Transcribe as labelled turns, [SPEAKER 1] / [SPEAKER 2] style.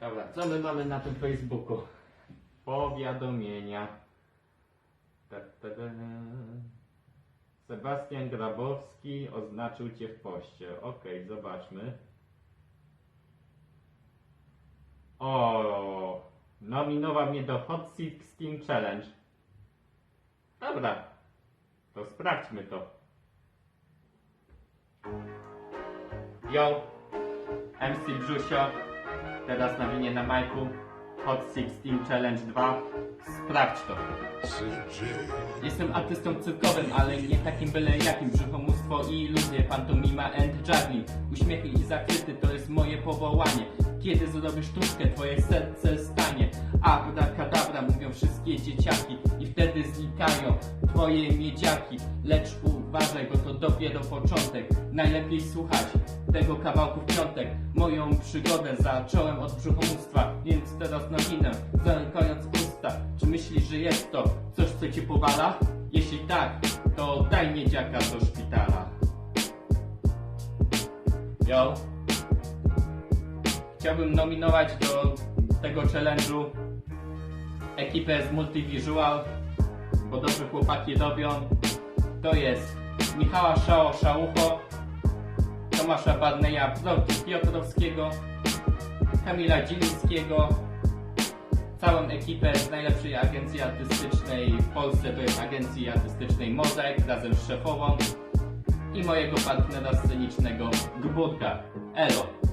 [SPEAKER 1] Dobra, co my mamy na tym Facebooku? Powiadomienia. Ta, ta, ta. Sebastian Grabowski oznaczył Cię w poście. Okej, zobaczmy. O, nominował mnie do Hot 16 Challenge. Dobra, to sprawdźmy to. Yo, MC Brzusio, teraz nawinie na majku Hot 16 Challenge 2. Sprawdź to. Jestem artystą cyrkowym, ale nie takim byle jakim. Brzuchomóstwo iluzje, pantomima and juggling. Uśmiechy i zachwyty to jest moje powołanie. Kiedy zrobisz sztuczkę, twoje serce stanie. Abracadabra mówią wszystkie dzieciaki i wtedy znikają twoje miedziaki. Lecz uważaj, bo to dopiero początek. Najlepiej słuchać tego kawałku w piątek. Moją przygodę zacząłem od brzuchomóstwa, więc teraz nowinę, zamykając usta. Czy myślisz, że jest to coś, co cię powala? Jeśli tak, to daj miedziaka do szpitala. Yo. Chciałbym nominować do tego challenge'u ekipę z Multivisual, bo dobrze chłopaki robią. To jest Michała Szao Szaucho, Tomasza Barneya Piotrowskiego, Kamila Dzilińskiego, całą ekipę z najlepszej agencji artystycznej w Polsce, to jest agencji artystycznej Mozaik razem z szefową i mojego partnera scenicznego Gburka. Elo.